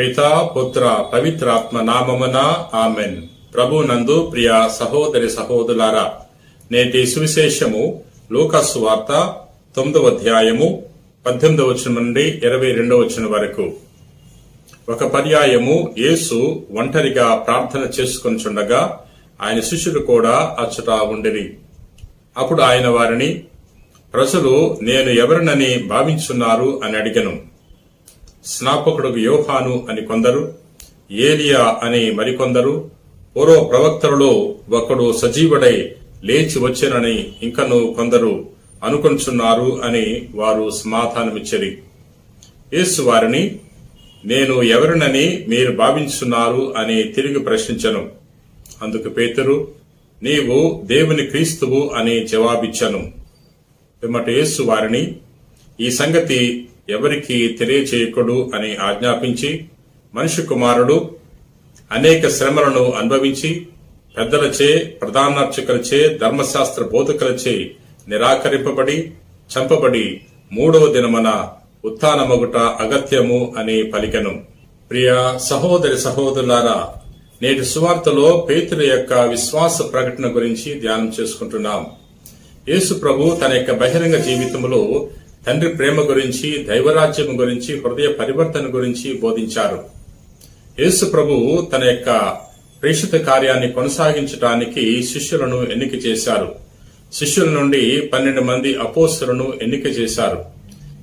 పిత పుత్ర పవిత్రాత్మ నామమున ఆమెన్ ప్రభు నందు ప్రియ సహోదరి సహోదరులారా నేటి సువిశేషము లూకాసు వార్త తొమ్మిదవ అధ్యాయము పద్దెనిమిదవ వచనం నుండి ఇరవై రెండవ వచనం వరకు ఒక పర్యాయము యేసు ఒంటరిగా ప్రార్థన చేసుకొనిచుండగా ఆయన శిష్యులు కూడా అచ్చట ఉండిరి. అప్పుడు ఆయన వారిని ప్రజలు నేను ఎవరినని భావించున్నారు? అని అడిగను. స్నాపకుడు యోహాను అని కొందరు ఏలియా అని మరికొందరు పూర్వ ప్రవక్తలలో ఒకడు సజీవుడై లేచి వచ్చెనని ఇంకను కొందరు అనుకొంచున్నారు అని వారు సమాధానమిచ్చరి. యేసు వారిని నేను ఎవరినని మీరు భావించున్నారు అని తిరిగి ప్రశ్నించను. అందుకు పేతురు నీవు దేవుని క్రీస్తువు అని జవాబిచ్చను. పిమ్మట యేసు వారిని ఈ సంగతి ఎవరికి తెలియచేయకుడు అని ఆజ్ఞాపించి మనిషి కుమారుడు అనేక శ్రమలను అనుభవించి పెద్దలచే ప్రధానార్చకులచే ధర్మశాస్త్ర బోధకులచే నిరాకరింపబడి చంపబడి మూడవ దినమన ఉత్నమగుట అగత్యము అని పలికెను. ప్రియ సహోదరి సహోదరులారా నేటి సువార్తలో పేతుల యొక్క విశ్వాస ప్రకటన గురించి ధ్యానం చేసుకుంటున్నాం. యేసు ప్రభు తన యొక్క బహిరంగ జీవితంలో తండ్రి ప్రేమ గురించి దైవరాజ్యం గురించి హృదయ పరివర్తన గురించి బోధించారు. యేసు ప్రభు తన యొక్క ప్రేషిత కార్యాన్ని కొనసాగించడానికి శిష్యులను ఎన్నిక చేశారు. శిష్యుల నుండి పన్నెండు మంది అపోస్తులను ఎన్నిక చేశారు.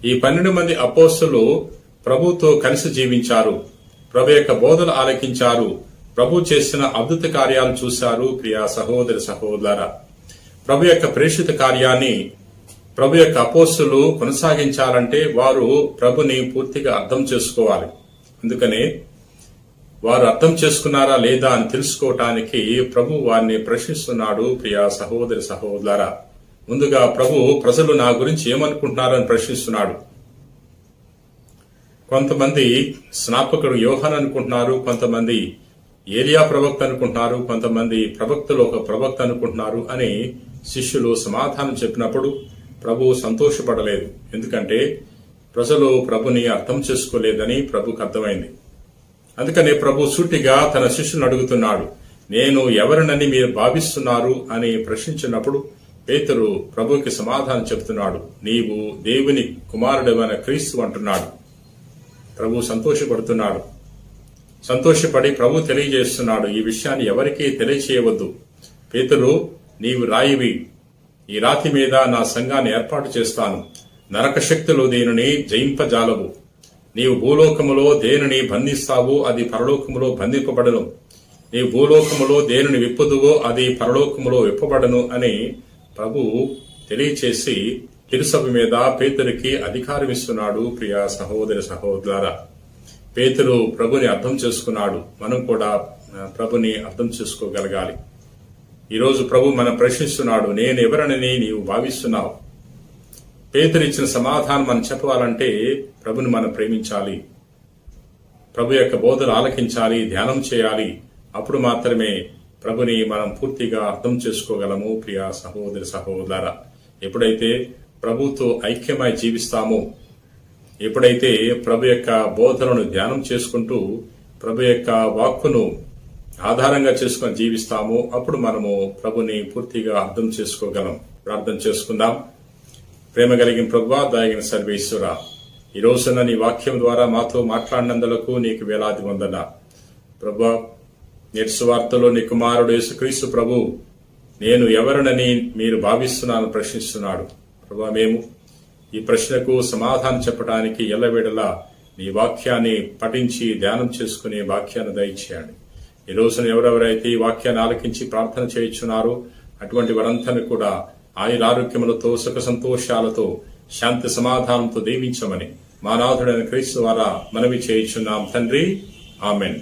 ఈ పన్నెండు మంది అపోస్తులు ప్రభుతో కలిసి జీవించారు. ప్రభు యొక్క బోధలు ఆలకించారు. ప్రభు చేసిన అద్భుత కార్యాలు చూశారు. ప్రియా సహోదరి సహోదర ప్రభు యొక్క ప్రేషిత కార్యాన్ని ప్రభు యొక్క అపోస్సులు కొనసాగించాలంటే వారు ప్రభుని పూర్తిగా అర్థం చేసుకోవాలి. అందుకనే వారు అర్థం చేసుకున్నారా లేదా అని తెలుసుకోవటానికి ప్రభు వారిని ప్రశ్నిస్తున్నాడు ప్రియా సహోదరి సహోదరా ముందుగా ప్రభు ప్రజలు నా గురించి ఏమనుకుంటున్నారని ప్రశ్నిస్తున్నాడు. కొంతమంది స్నాపకుడు యోహన్ అనుకుంటున్నారు కొంతమంది ఏలియా ప్రవక్త అనుకుంటున్నారు కొంతమంది ప్రవక్తలు ఒక ప్రవక్త అనుకుంటున్నారు అని శిష్యులు సమాధానం చెప్పినప్పుడు ప్రభు సంతోషపడలేదు. ఎందుకంటే ప్రజలు ప్రభుని అర్థం చేసుకోలేదని ప్రభుకు అర్థమైంది. అందుకనే ప్రభు సూటిగా తన శిష్యుని అడుగుతున్నాడు నేను ఎవరినని మీరు భావిస్తున్నారు? అని ప్రశ్నించినప్పుడు పేతురు ప్రభుకి సమాధానం చెప్తున్నాడు నీవు దేవుని కుమారుడైన క్రీస్తు అంటున్నాడు. ప్రభు సంతోషపడుతున్నాడు. సంతోషపడి ప్రభు తెలియజేస్తున్నాడు ఈ విషయాన్ని ఎవరికీ తెలియచేయవద్దు. పేతురు నీవు రాయివి. ఈ రాతి మీద నా సంఘాన్ని ఏర్పాటు చేస్తాను. నరక శక్తులు దేనిని జయింపజాలవు. నీవు భూలోకములో దేనిని బంధిస్తావో అది పరలోకములో బంధింపబడను. నీవు భూలోకములో దేనిని విప్పుదువో అది పరలోకములో విప్పబడను అని ప్రభు తెలియచేసి తిరుసభ మీద పేతురికి అధికారం ఇస్తున్నాడు ప్రియ సహోదరి సహోదర పేతురు ప్రభుని అర్థం చేసుకున్నాడు. మనం కూడా ప్రభుని అర్థం చేసుకోగలగాలి. ఈరోజు ప్రభు మనం ప్రశ్నిస్తున్నాడు నేను ఎవరనని నీవు భావిస్తున్నావు? పేతురిచ్చిన సమాధానం మనం చెప్పాలంటే ప్రభుని మనం ప్రేమించాలి. ప్రభు యొక్క బోధలు ఆలకించాలి ధ్యానం చేయాలి. అప్పుడు మాత్రమే ప్రభుని మనం పూర్తిగా అర్థం చేసుకోగలము ప్రియ సహోదరి సహోదర. ఎప్పుడైతే ప్రభుతో ఐక్యమై జీవిస్తామో ఎప్పుడైతే ప్రభు యొక్క బోధనను ధ్యానం చేసుకుంటూ ప్రభు యొక్క వాక్కును ఆధారంగా చేసుకుని జీవిస్తాము. అప్పుడు మనము ప్రభుని పూర్తిగా అర్థం చేసుకోగలం. ప్రార్థన చేసుకుందాం. ప్రేమ కలిగిన ప్రభు దాగిన సర్వేశ్వర ఈ రోజున నీ వాక్యం ద్వారా మాతో మాట్లాడినందులకు నీకు వేలాది వందన. ప్రభా నేటి సువార్తలో నీ కుమారుడు యేసుక్రీస్తు ప్రభు నేను ఎవరినని మీరు భావిస్తున్నాను ప్రశ్నిస్తున్నాడు. ప్రభా మేము ఈ ప్రశ్నకు సమాధానం చెప్పడానికి ఎల్లవేడలా నీ వాక్యాన్ని పఠించి ధ్యానం చేసుకునే వాక్యాన్ని దయచేయండి. ఈ రోజున ఎవరెవరైతే ఈ వాక్యాన్ని ఆలకించి ప్రార్థన చేయించున్నారో అటువంటి వారందరినీ కూడా ఆయురారోగ్యములతో సుఖ సంతోషాలతో శాంతి సమాధానంతో దీవించమని మా నాథుడైన క్రీస్తు ద్వారా మనవి చేయించున్నాం. తండ్రి ఆమెన్.